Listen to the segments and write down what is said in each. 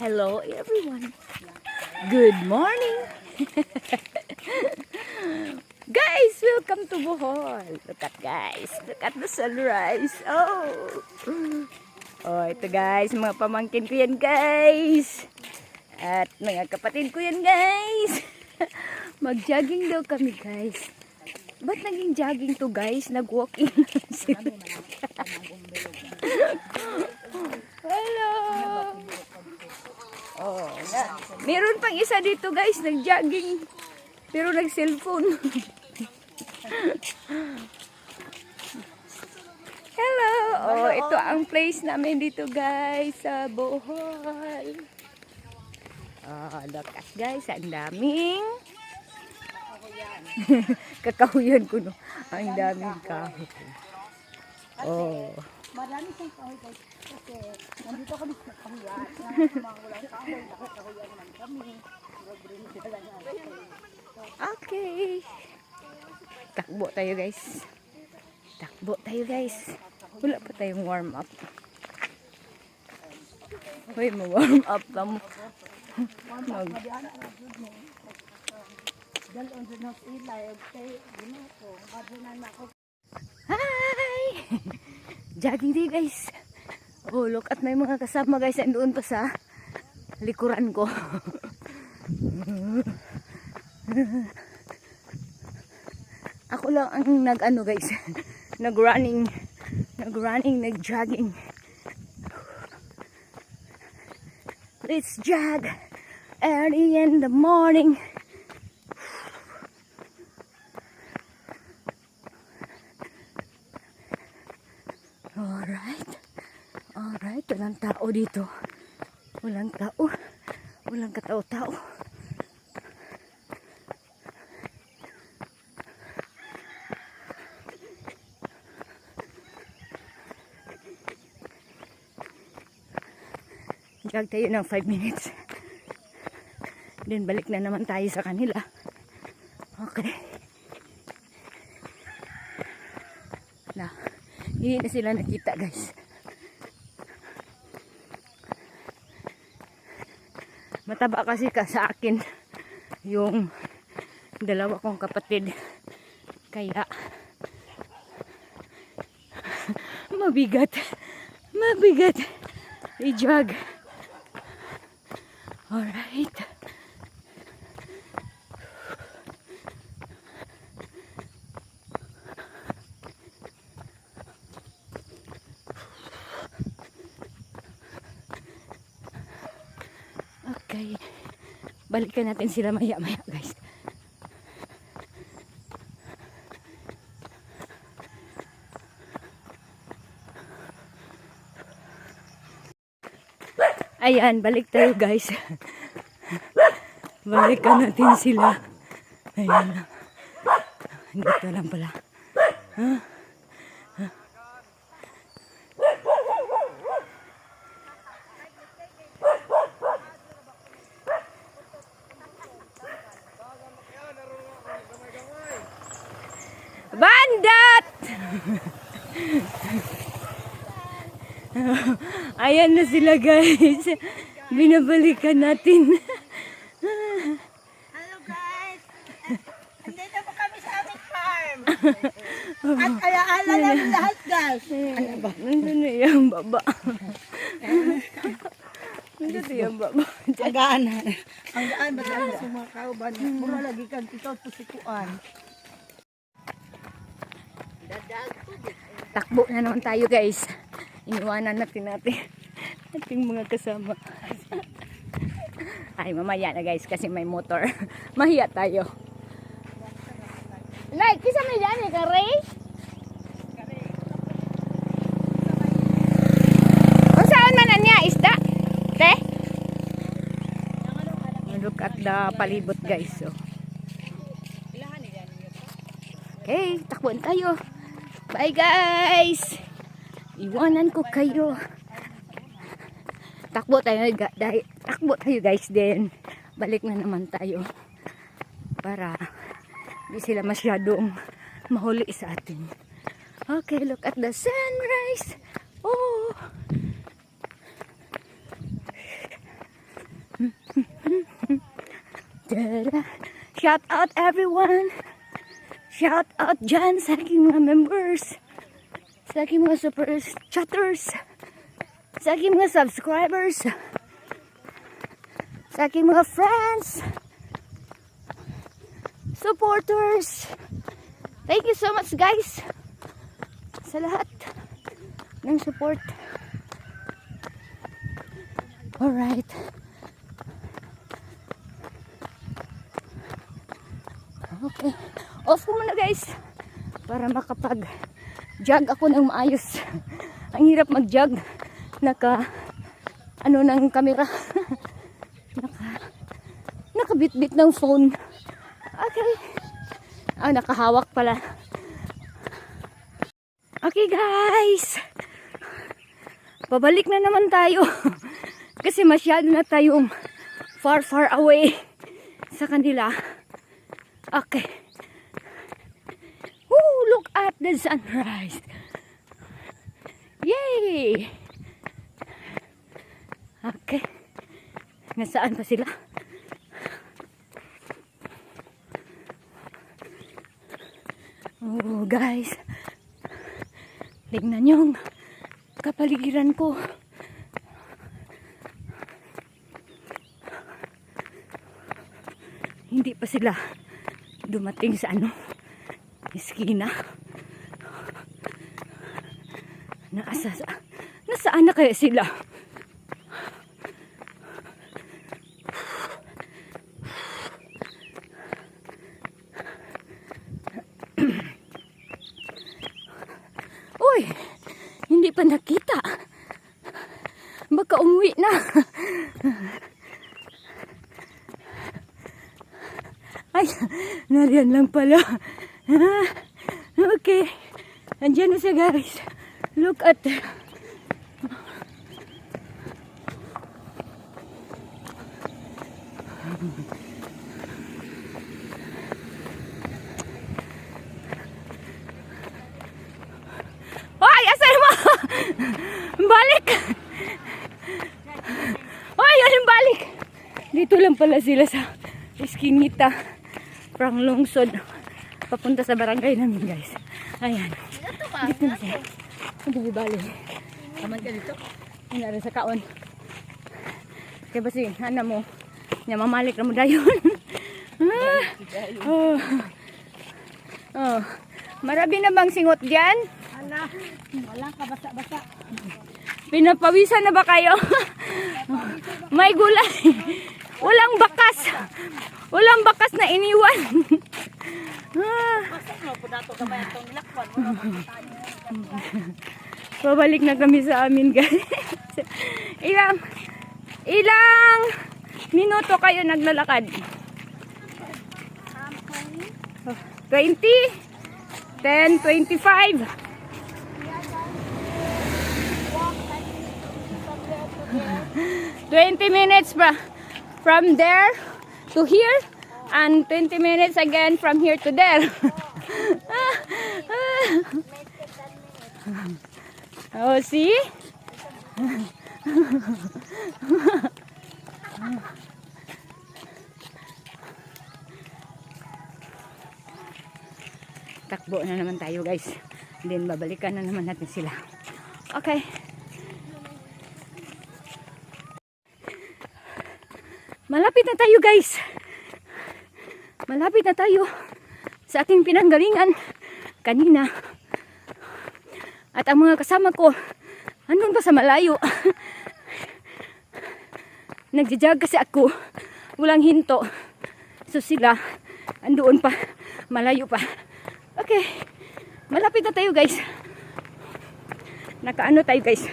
Hello everyone. Good morning. guys, welcome to Bohol. Look at guys. Look at the sunrise. Oh. Oh, ito guys, mga pamangkin ko yan guys. At mga kapatid ko yan guys. Mag-jogging daw kami guys. Ba't naging jogging to guys? Nag-walking sila. Hello! Meron pang isa dito guys, nag-jogging. Pero nag-cellphone. Hello! Oh, ito ang place namin dito guys sa Bohol. Oh, look at guys, ang daming kakahuyan ko no. Ang daming kahoy. Oh. Marami siyang kahoy guys. Kasi nandito kami sa kahoyan. Mga walang kahoy, nakakahoyan naman kami. Na. Okay. Takbo tayo guys. Takbo tayo guys. Wala pa tayong warm up. Hoy, mo-warm up pa mo. Mag na. Hi! Jogging day guys. Oh, look at may mga kasama guys. Andoon pa sa likuran ko. Ako lang ang nag-ano guys. Nag-running. Nag-running, nag-jogging. Let's jog early in the morning. Alright. Alright. Walang tao dito. Walang tao. Walang katao-tao. Jog tayo ng 5 minutes. Then balik na naman tayo sa kanila. Okay. Na. Hindi na sila nakita guys. Mataba kasi ka sa akin yung dalawa kong kapatid. Kaya mabigat. Mabigat. I-jog. Alright. Okay. Balikan natin sila maya-maya, guys. Ayan, balik tayo, guys. Balikan natin sila. Ayan. Dito lang pala. Ha? Bandat! Ayan na sila guys. Binabalikan natin. Hello guys! Nandito po kami sa aming farm. At kaya ala namin lahat guys. Ano ba? Nandun na yung baba. Nandun na yung baba. Ang gaan. Ang gaan ba tayo sa mga kauban? Mura lagi kang titaw pusikuan. Takbo na naman tayo guys. Iniwanan natin natin. Ating mga kasama. Ay, mamaya na guys kasi may motor. Mahiya tayo. Nay, kisa may dyan eh, Ray? Kung saan man niya, isda? Te? Look at the palibot guys. So. Okay, takbuhan tayo. Bye guys! Iwanan ko kayo. Takbo tayo, dahil- takbo tayo guys din. Balik na naman tayo. Para di sila masyadong mahuli sa atin. Okay, look at the sunrise. Oh! Shout out everyone. Shout out dyan sa aking mga members. Sa aking mga super chatters. Sa aking mga subscribers. Sa aking mga friends. Supporters. Thank you so much guys. Sa lahat ng support. Alright. Okay. Off ko muna guys. Para makapag jog ako ng maayos. Ang hirap mag-jog. Naka ano ng camera. Naka nakabitbit ng phone. Okay. Ah, nakahawak pala. Okay guys. Babalik na naman tayo. Kasi masyado na tayong far far away sa kanila. Okay. The sunrise. Yay! Okay. Nasaan pa sila? Oh, guys. Tingnan yung kapaligiran ko. Hindi pa sila dumating sa ano, iskina. Naasa, nasaan na kaya sila? Uy, hindi pa nakita. Baka umuwi na. Ay, nariyan lang pala. Ah, Okay. Andiyan na siya guys. Look at Hoy, asan mo? balik! Hoy, anong balik? Dito lang pala sila sa Eskinita. Prang lungsod. Papunta sa barangay namin, guys. Ayan. Dito na siya. Ang dami balik. Kaman ka dito? Nangyari sa kaon. Kaya ba si, ano mo? Niya mamalik na mo dayon. ah, oh. Oh. Marabi na bang singot diyan? Ala, wala ka basa-basa. Pinapawisan na ba kayo? May gulay. Walang bakas. Walang bakas na iniwan. Ah, Pabalik na kami sa amin guys. ilang ilang minuto kayo naglalakad? 20? 10, 25? 20 minutes fra- from there to here and 20 minutes again from here to there. oh, see? Takbo na naman tayo guys. Then babalikan na naman natin sila. Okay. Malapit na tayo guys. Malapit na tayo sa ating pinanggalingan kanina. At ang mga kasama ko, andun pa sa malayo. Nagjajag kasi ako. Walang hinto. So sila, andoon pa. Malayo pa. Okay. Malapit na tayo guys. Nakaano tayo guys.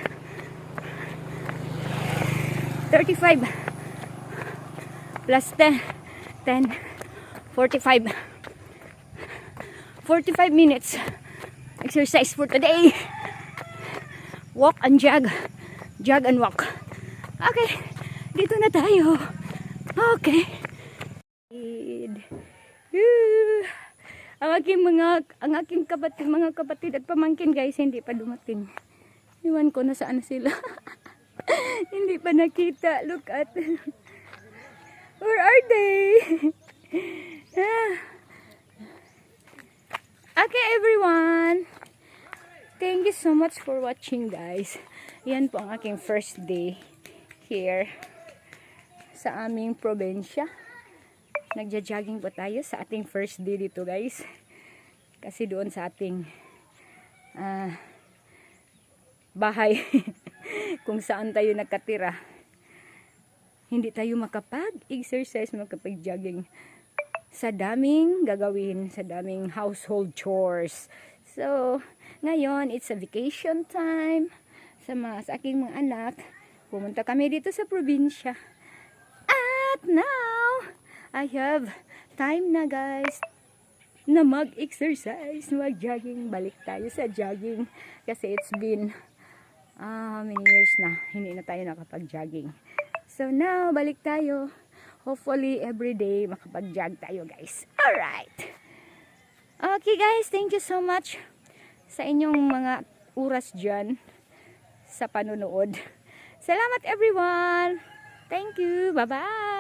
35 plus 10 10 45 45 minutes exercise for today. Walk and jog. Jog and walk. Okay. Dito na tayo. Okay. Woo! ang aking mga ang aking kapatid mga kapatid at pamangkin guys hindi pa dumating. Iwan ko na saan sila. Hindi pa nakita. Look at Where are they? Ah. okay, everyone. Thank you so much for watching, guys. Yan po ang aking first day here sa aming probensya. Nagja-jogging po tayo sa ating first day dito, guys. Kasi doon sa ating ah, bahay kung saan tayo nakatira hindi tayo makapag-exercise, makapag-jogging sa daming gagawin, sa daming household chores. So, ngayon, it's a vacation time sa, mga, sa aking mga anak. Pumunta kami dito sa probinsya. At now, I have time na guys na mag-exercise, mag-jogging. Balik tayo sa jogging kasi it's been how many years na hindi na tayo nakapag-jogging. So now, balik tayo. Hopefully, every day makapag-jog tayo, guys. Alright. Okay, guys. Thank you so much sa inyong mga oras dyan sa panunood. Salamat, everyone. Thank you. Bye-bye.